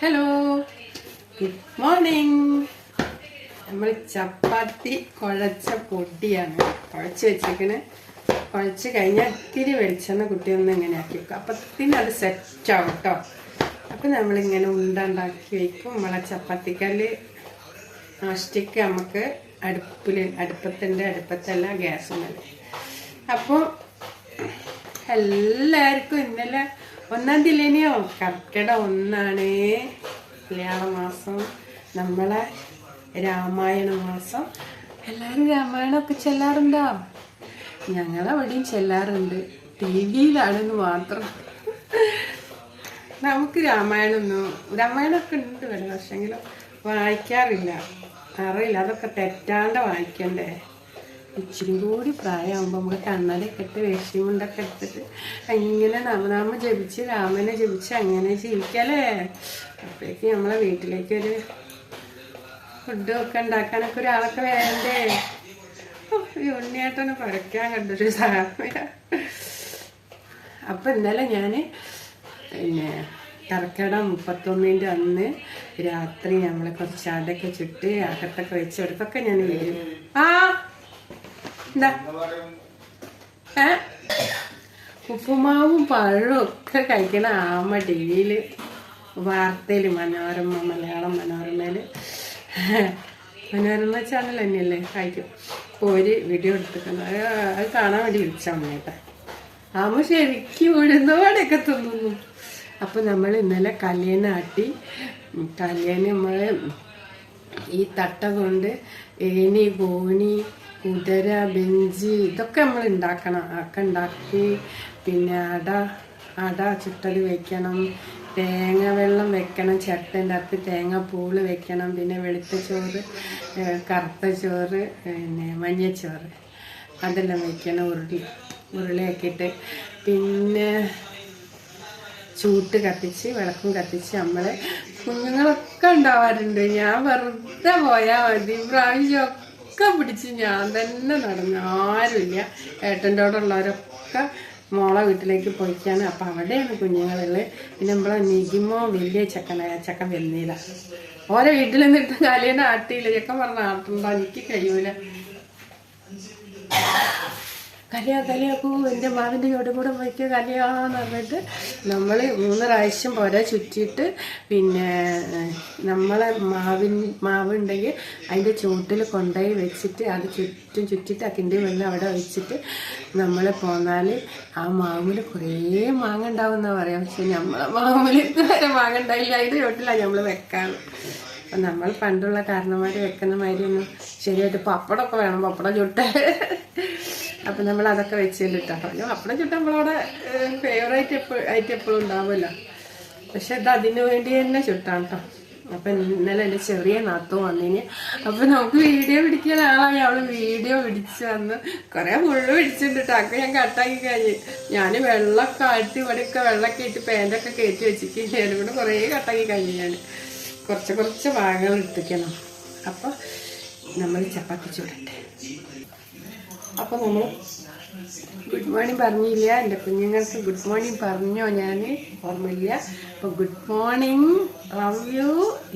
Hello good morning നമ്മൾ ചപ്പാത്തി കുഴച്ച പൊടിയാണ്. കുഴച്ച് വെച്ചേക്കണ്. കുഴച്ച് കഴിഞ്ഞാൽ ഇത്തിരി വെളിച്ചെണ്ണ കുട്ടിയൊന്നും ഇങ്ങനെ ആക്കി വെക്കും. അപ്പത്തിന് അത് സെറ്റാവും കേട്ടോ അപ്പം നമ്മളിങ്ങനെ ഉണ്ട ഉണ്ടാക്കി വയ്ക്കും നമ്മളെ ചപ്പാത്തിക്കല്ല് നോസ്റ്റിക്ക് നമുക്ക് അടുപ്പിൽ അടുപ്പത്തിന്റെ അടുപ്പത്തല്ല ഗ്യാസ് മതി അപ്പോൾ എല്ലാവർക്കും ഇന്നലെ ഒന്നാം തീയതിയിലേനെയോ? കർക്കിട ഒന്നാണ്. മലയാള മാസം. നമ്മളെ രാമായണ മാസം. എല്ലാവരും രാമായണമൊക്കെ ചെല്ലാറുണ്ടോ? ഞങ്ങളവിടെയും ചെല്ലാറുണ്ട്. ടി വിയിലാണെന്ന് മാത്രം. നമുക്ക് രാമായണമൊന്നും രാമായണമൊക്കെ ഉണ്ട് വല്ല പക്ഷെങ്കിലും വായിക്കാറില്ല. അറിയില്ല. അതൊക്കെ തെറ്റാണ്ട് വായിക്കണ്ടേ? ഇച്ചിരി കൂടി പ്രായമാകുമ്പോൾ നമ്മൾ കണ്ണടയൊക്കെ ഇട്ട് കൊണ്ടൊക്കെ എടുത്തിട്ട് ഇങ്ങനെ നാമനാമ ജപിച്ച് രാമനെ ജപിച്ച് അങ്ങനെ ജീവിക്കല്ലേ? അപ്പോഴേക്ക് നമ്മളെ വീട്ടിലേക്കൊരു ഫുഡ് ഒക്കെ ഉണ്ടാക്കാനൊക്കെ ഒരാളൊക്കെ വേണ്ടേ? ഉണ്ണിയായിട്ടൊന്ന് പരക്കാൻ കണ്ടൊരു സാമ്യ. അപ്പം ഇന്നലെ ഞാൻ പിന്നെ കർക്കിടക മുപ്പത്തൊന്നിന്റെ അന്ന് രാത്രി നമ്മളെ കുറച്ച് അടയൊക്കെ ചുട്ട് അകത്തൊക്കെ വെച്ചെടുത്തൊക്കെ ഞാൻ വരും ആ ഉപ്പുമാവും പഴവും ഒക്കെ കഴിക്കണ ആമ ടി വിയിൽ വാർത്തയിൽ മനോരമ മലയാളം മനോരമയിൽ. മനോരമ ചാനൽ തന്നെയല്ലേ കഴിക്കും. ഒരു വീഡിയോ എടുത്തിട്ടുണ്ട്. അത് കാണാൻ വേണ്ടി വിളിച്ചാൽ മതി ആമ ശരിക്കും ഉഴുന്നോടെയൊക്കെ തോന്നുന്നു. അപ്പോൾ നമ്മൾ ഇന്നലെ കല്യാണാട്ടി കല്യാണം നമ്മൾ ഈ തട്ട കൊണ്ട് ഏണി ഗോണി കുതിര ബെഞ്ച് ഇതൊക്കെ നമ്മൾ ഉണ്ടാക്കണം. ഒക്കെ ഉണ്ടാക്കി പിന്നെ അട അട ചുട്ടൽ വെക്കണം. തേങ്ങ വെള്ളം വെക്കണം. ചട്ടന്റെ അകത്ത് തേങ്ങ പൂൾ വെക്കണം. പിന്നെ വെളുത്ത ചോറ് കറുത്ത ചോറ് പിന്നെ മഞ്ഞച്ചോറ്. അതെല്ലാം വെക്കണം. ഉരുളി ഉരുളിയാക്കിയിട്ട് പിന്നെ ചൂട്ട് കത്തിച്ച് വിളക്കും കത്തിച്ച് നമ്മൾ കുഞ്ഞുങ്ങളൊക്കെ ഉണ്ടാവാറുണ്ട്. ഞാൻ വെറുതെ പോയാൽ മതി. പ്രാവശ്യം ഒക്കെ പിടിച്ച് ഞാൻ തന്നെ നടന്നു ആരുമില്ല. ഏട്ടന്റെ അവിടെ ഉള്ളവരൊക്കെ മോളെ വീട്ടിലേക്ക് പോയിക്കാണ്. അപ്പം അവിടെയാണ് കുഞ്ഞുങ്ങളുള്ളത് പിന്നെ നമ്മളെ നിഗിമോ വലിയ ചെക്കനായ ചെക്കൻ വെന്നില്ല ഓരോ വീട്ടിൽ നിന്നിട്ട് കാലേനെ ആട്ടിയില്ല. ചെക്കൻ പറഞ്ഞ ആട്ടുണ്ടോ എനിക്ക് കഴിയൂല. കല്യാ കലിയാക്കൂ എന്റെ മാവിന്റെ ചോട് കൂടെ വയ്ക്കുക കലിയാന്ന് പറഞ്ഞിട്ട് നമ്മൾ മൂന്ന് പ്രാവശ്യം പോരാ ചുറ്റിയിട്ട് പിന്നെ നമ്മളെ മാവിൻ മാവുണ്ടെങ്കിൽ അതിന്റെ ചുവട്ടിൽ കൊണ്ടുപോയി വെച്ചിട്ട് അത് ചുറ്റും ചുറ്റിട്ട് അതിന്റെ വെള്ളം അവിടെ വെച്ചിട്ട് നമ്മൾ പോന്നാൽ ആ മാവിൽ കുറേ മാങ്ങ ഉണ്ടാവുമെന്നാ പറയാം. പക്ഷെ നമ്മളെ മാവിൽ ഇതുവരെ മാങ്ങ ഉണ്ടായില്ല. അതിന്റെ ചുവട്ടിലാണ് നമ്മൾ വെക്കാറ്. അപ്പം നമ്മൾ പണ്ടുള്ള കാരണന്മാർ വെക്കുന്ന മാതിരി ഒന്നും ശരിയായിട്ട് പപ്പടമൊക്കെ വേണം. പപ്പടം ചുട്ട് അപ്പം നമ്മൾ അതൊക്കെ വെച്ചിട്ടാ പറഞ്ഞു അപ്പം ചുട്ട് നമ്മളവിടെ ഫേവറേറ്റ് എപ്പോഴും ആയിട്ട് എപ്പോഴും ഉണ്ടാവുമല്ലോ. പക്ഷെ ഇത് അതിനു വേണ്ടി തന്നെ ചുട്ടാണ് കേട്ടോ അപ്പം ഇന്നലെ എന്റെ ചെറിയ നാത്തു വന്നിന്. അപ്പം നമുക്ക് വീഡിയോ പിടിക്കാൻ ആളായി. അവൾ വീഡിയോ പിടിച്ച് വന്ന് കുറേ മുള്ളു പിടിച്ചിട്ടുണ്ട് അപ്പം ഞാൻ കട്ടാക്കി കഴിഞ്ഞ്. ഞാൻ വെള്ളമൊക്കെ ആട്ടി ഇവിടെയൊക്കെ വെള്ളമൊക്കെ ഇട്ട് പാന്റൊക്കെ കയറ്റി വെച്ചിട്ട് ഞാനും കൂടെ കുറേ കട്ടാക്കി കഴിഞ്ഞ് ഞാൻ കുറച്ച് കുറച്ച് ഭാഗങ്ങൾ എടുത്തിക്കണം. അപ്പോൾ നമ്മൾ ചപ്പാത്തി ചൂടട്ടെ. അപ്പോൾ നമ്മൾ ഗുഡ് മോർണിംഗ് പറഞ്ഞില്ല. എന്റെ കുഞ്ഞുങ്ങൾക്ക് ഗുഡ് മോർണിംഗ് പറഞ്ഞോ? ഞാൻ ഓർമ്മയില്ല. അപ്പോൾ ഗുഡ് മോർണിംഗ് ലവ് യു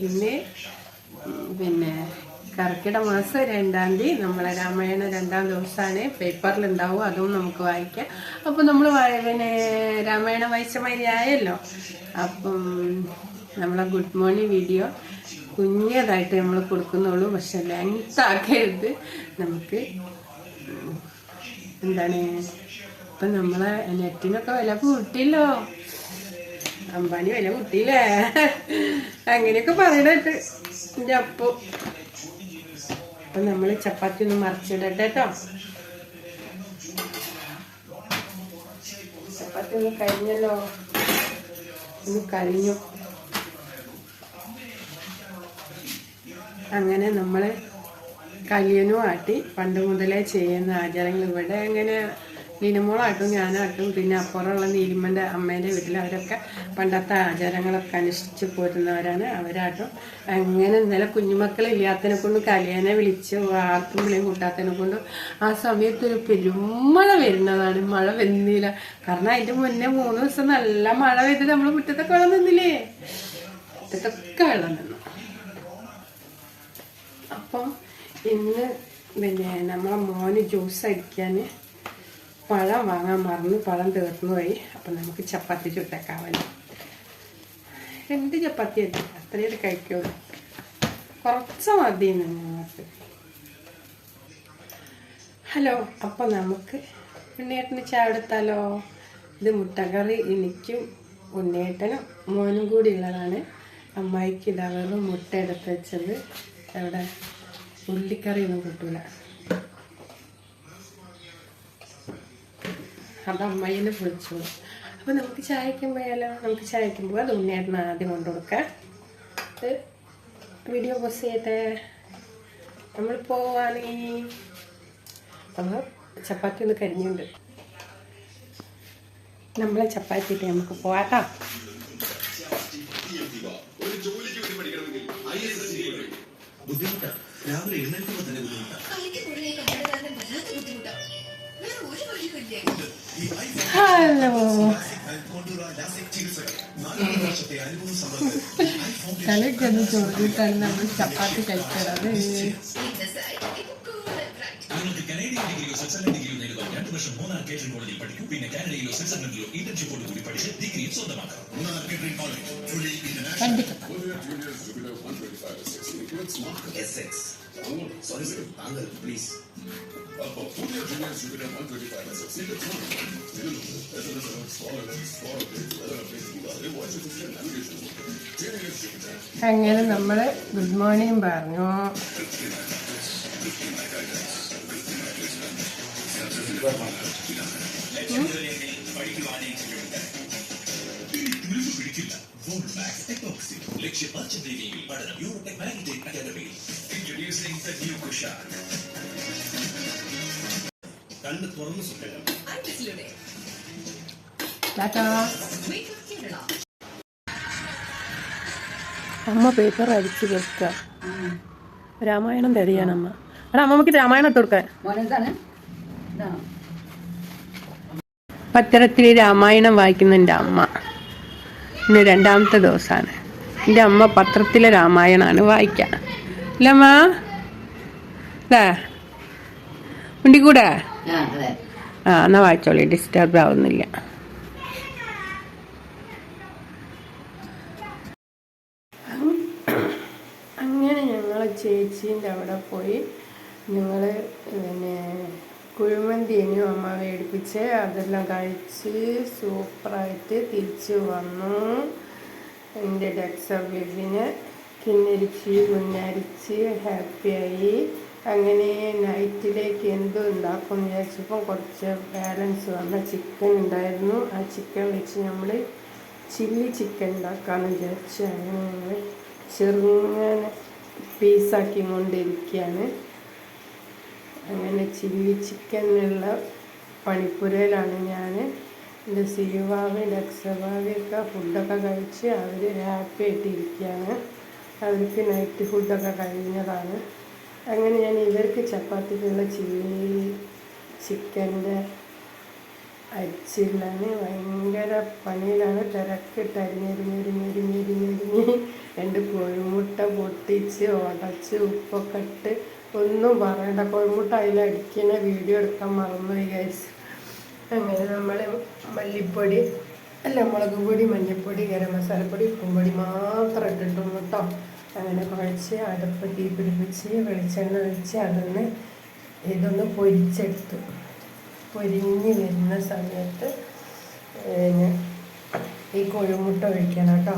ഇന്ന് പിന്നെ കർക്കിട മാസം രണ്ടാം തീയതി. നമ്മളെ രാമായണ രണ്ടാം ദിവസമാണ് പേപ്പറിലുണ്ടാവും അതും നമുക്ക് വായിക്കാം. അപ്പോൾ നമ്മൾ പിന്നെ രാമായണ വായിച്ച മാതിരി ആയല്ലോ. അപ്പം നമ്മളെ ഗുഡ് മോർണിംഗ് വീഡിയോ കുഞ്ഞതായിട്ട് നമ്മൾ കൊടുക്കുന്നുള്ളൂ. പക്ഷെ ലെങ്ത് ആക്കരുത്. നമുക്ക് എന്താണ്? ഇപ്പം നമ്മളെ നെറ്റിനൊക്കെ വില കൂട്ടിയല്ലോ. അമ്പാനി വില കൂട്ടിയില്ലേ? അങ്ങനെയൊക്കെ പറയണായിട്ട് എന്റെ അപ്പു. അപ്പം നമ്മൾ ചപ്പാത്തി ഒന്ന് മറിച്ചിടട്ടെ കേട്ടോ ചപ്പാത്തി ഒന്ന് കഴിഞ്ഞല്ലോ. ഒന്ന് കഴിഞ്ഞു. അങ്ങനെ നമ്മൾ കല്യാണവും ആട്ടി പണ്ട് മുതലേ ചെയ്യുന്ന ആചാരങ്ങൾ ഇവിടെ അങ്ങനെ ലിനുമോളാട്ടും ഞാനാട്ടും പിന്നെ അപ്പുറമുള്ള നീലിമന്റെ അമ്മേന്റെ വീട്ടിൽ അവരൊക്കെ പണ്ടത്തെ ആചാരങ്ങളൊക്കെ അനുഷ്ഠിച്ച് പോരുന്നവരാണ് അവരാട്ടും അങ്ങനെ ഇന്നലെ കുഞ്ഞുമക്കൾ ഇല്ലാത്തതിനെ കൊണ്ട് കല്യാണെ വിളിച്ച് ആർക്കും വിളിയും കൂട്ടാത്തതിനെ കൊണ്ട് ആ സമയത്തൊരു പെരുമഴ വരുന്നതാണ്. മഴ വരുന്നില്ല കാരണം അതിന്റെ മുന്നേ മൂന്ന് ദിവസം നല്ല മഴ പെയ്ത് നമ്മൾ മുറ്റത്തൊക്കെ വെള്ളം നിന്നില്ലേ? മുറ്റത്തൊക്കെ വെള്ളം നിന്നു. അപ്പം ഇന്ന് പിന്നെ നമ്മളെ മോന് ജ്യൂസ് അടിക്കാൻ പഴം വാങ്ങാൻ മറന്നു പഴം തീർന്നു പോയി. അപ്പം നമുക്ക് ചപ്പാത്തി ചുട്ടേക്കാവല്ലോ. രണ്ട് ചപ്പാത്തി അല്ല? അത്രയും കഴിക്കുള്ളൂ. കുറച്ച് മതി നിങ്ങൾക്ക്. ഹലോ അപ്പം നമുക്ക് ഉണ്ണിയേട്ടന് ചായ എടുത്താലോ ഇത് മുട്ടക്കറി എനിക്കും ഉണ്ണിയേട്ടനും മോനും കൂടി ഉള്ളതാണ്. അമ്മായിക്ക് ഇതാവുന്നത് മുട്ട എടുത്ത് വെച്ചത്. അവിടെ ഉള്ളിക്കറി ഒന്നും കിട്ടൂല. അത് അമ്മായിനെ വിളിച്ചു. അപ്പം നമുക്ക് ചായക്കും പോയാലോ നമുക്ക് ചായക്കും പോകാം അത് ഉണ്ണിയായിരുന്നു ആദ്യം കൊണ്ടു കൊടുക്കാം. ഇത് വീഡിയോ പോസ് ചെയ്യട്ടെ. നമ്മൾ പോവാണീ. അപ്പോൾ ചപ്പാത്തി ഒന്ന് കരിഞ്ഞുണ്ട്. നമ്മളെ ചപ്പാത്തി ഇട്ട് നമുക്ക് പോവാട്ടോ ബുദ്ധിമുട്ടാ രാവിലെ എഴുന്നേൽക്കുമ്പോൾ തന്നെ ബുദ്ധിമുട്ടാ. കളിക്ക് മുഴുവൻ കണ്ടതാണ് വല്ലാത്ത ബുദ്ധിമുട്ടാ. വേറെ ഒരു വഴിയുമില്ലേ ഈ ഐഫോൺ ഹലോ. കൊണ്ടുള്ള ലാസിക് ചികിത്സകൾ നാല് വർഷത്തെ അനുഭവം സമ്പത്ത്. ഐഫോൺ തലയ്ക്ക് ഒന്ന് ചോദിച്ചിട്ടാണ് നമ്മൾ ചപ്പാത്തി കഴിക്കുന്നത് നിങ്ങൾക്ക് കനേഡിയൻ ഡിഗ്രിയോ സ്വിറ്റ്സർലൻഡ് ഡിഗ്രിയോ നേടുവാൻ രണ്ട് വർഷം മൂന്നാർ കേറ്ററിംഗ് കോളേജിൽ പഠിക്കും. പിന്നെ കാനഡയിലോ സ്വിറ്റ്സർലൻഡിലോ ഇന്റർൻഷിപ്പോട് കൂടി പഠിച്ച് ഡിഗ്രി സ്വന്തമാക്കാം Munnar catering college fully international. SX. Sorry, sir. താങ്കൾ, please. അങ്ങനെ നമ്മൾ ഗുഡ് മോർണിംഗ് പറഞ്ഞു. കണ്ണ് അമ്മ പേപ്പർ അടിച്ച് വെക്കുക. രാമായണം തരികയാണ് അമ്മ. എടാ അമ്മമ്മക്ക് രാമായണം ഇട്ട് കൊടുക്കാൻ. പത്രത്തിൽ രാമായണം വായിക്കുന്ന എന്റെ അമ്മ. ഇന്ന് രണ്ടാമത്തെ ദിവസമാണ്. എന്റെ അമ്മ പത്രത്തിലെ രാമായണമാണ് വായിക്കുക അല്ലമ്മാ അല്ലേ? ഉണ്ടിക്കൂടെ ആ എന്നാ വായിച്ചോളി ഡിസ്റ്റർബ് ആവുന്നില്ല. അങ്ങനെ ഞങ്ങൾ ചേച്ചീന്റെ അവിടെ പോയി. ഞങ്ങൾ പിന്നെ കുഴിമന്തിനും അമ്മ മേടിപ്പിച്ച് അതെല്ലാം കഴിച്ച് സൂപ്പറായിട്ട് തിരിച്ചു വന്നു. എന്റെ ഡെക്സബിലിന് കിന്നരിച്ച് കുഞ്ഞരിച്ച് ഹാപ്പിയായി. അങ്ങനെ നൈറ്റിലേക്ക് എന്തോ ഉണ്ടാക്കും വിചാരിച്ചപ്പോൾ കുറച്ച് ബാലൻസ് വന്ന ചിക്കൻ ഉണ്ടായിരുന്നു. ആ ചിക്കൻ വെച്ച് നമ്മൾ ചില്ലി ചിക്കൻ ഉണ്ടാക്കാമെന്ന് വിചാരിച്ച് അങ്ങനെ ഞങ്ങൾ ചെറുങ്ങനെ പീസാക്കി കൊണ്ടിരിക്കുകയാണ്. അങ്ങനെ ചില്ലി ചിക്കനുള്ള പണിപ്പുരയിലാണ് ഞാൻ. എന്റെ സീവാവി ലക്സഭാവിയൊക്കെ ഫുഡൊക്കെ കഴിച്ച് അവർ ഹാപ്പി ആയിട്ടിരിക്കുകയാണ്. അവർക്ക് നൈറ്റ് ഫുഡൊക്കെ കഴിഞ്ഞതാണ്. അങ്ങനെ ഞാൻ ഇവർക്ക് ചപ്പാത്തിക്കുള്ള ചില്ലി ചിക്കന്റെ അരിച്ചില്ലാണ് ഭയങ്കര പണിയിലാണ്. തിരക്കിട്ട് അരിഞ്ഞരിഞ്ഞരിഞ്ഞരിഞ്ഞരിഞ്ഞരിഞ്ഞ് രണ്ട് കോഴിമുട്ട പൊട്ടിച്ച് ഉടച്ച് ഉപ്പൊക്കെ ഇട്ട് ഒന്നും പറയണ്ട. കോഴിമുട്ട അതിലടിക്കുന്ന വീഡിയോ എടുക്കാൻ മറന്നു ഗൈസ് അങ്ങനെ നമ്മൾ മല്ലിപ്പൊടി അല്ല മുളക് പൊടി മഞ്ഞൾപ്പൊടി ഗരം മസാലപ്പൊടി ഉപ്പും പൊടി മാത്രം ഇട്ടിട്ടും കേട്ടോ അങ്ങനെ കുഴച്ച് അടുപ്പ് തീ പിടിപ്പിച്ച് വെളിച്ചെണ്ണ ഒഴിച്ച് അതൊന്ന് ഇതൊന്ന് പൊരിച്ചെടുത്തു. പൊരിഞ്ഞ് വരുന്ന സമയത്ത് ഈ കോഴിമുട്ട ഒഴിക്കണം കേട്ടോ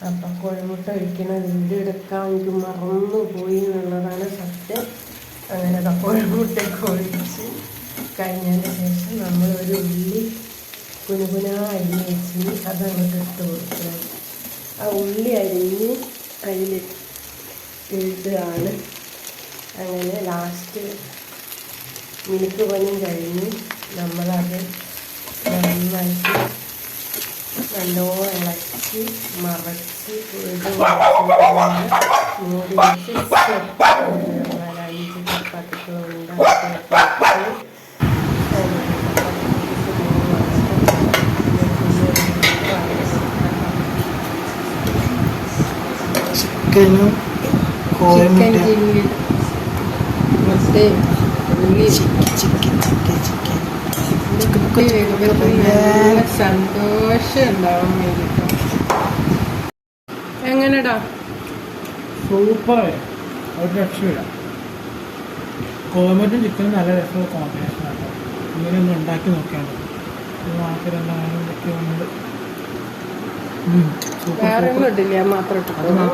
അപ്പം കോഴിമുട്ട ഒഴിക്കണ. വീഡിയോ എടുക്കാൻ എനിക്ക് മറന്നു പോയി എന്നുള്ളതാണ് സത്യം. അങ്ങനെ ദാ കോഴിമുട്ടയൊക്കെ ഒഴിച്ച് കഴിഞ്ഞതിന് ശേഷം നമ്മൾ ഒരു ഉള്ളി കുനുകുന അരിഞ്ഞ് വെച്ച് അതങ്ങോട്ട് ഇട്ട് കൊടുക്കുക ആ ഉള്ളി അരിഞ്ഞ് അതിൽ ഇടുകയാണ് അങ്ങനെ ലാസ്റ്റ് മിനുക്ക് പണിയും കഴിഞ്ഞ് നമ്മളത് നന്നായിട്ട് നല്ലോണം ഇളക്കി മറച്ച് മൂടി വെച്ച് അഞ്ച് ചപ്പാത്തിക്ക് ഉണ്ടാക്കി ചിക്കനും ചിക്കൻ കോഴിമുട്ട ചില്ലി മുട്ടയും ഉള്ളി. ചിക്കൻ ചിക്കൻ ചിക്കൻ ചിക്കൻ സന്തോഷം ഉണ്ടാവും എങ്ങനെടാ? സൂപ്പർ. ഒരു രക്ഷയില്ല. കോമറ്റും ചിക്കനും നല്ല രസമുള്ള കോമ്പിനേഷനാണ് ഇങ്ങനെ ഒന്ന് ഉണ്ടാക്കി നോക്കിയാണ് സൂപ്പർ സൂപ്പർ.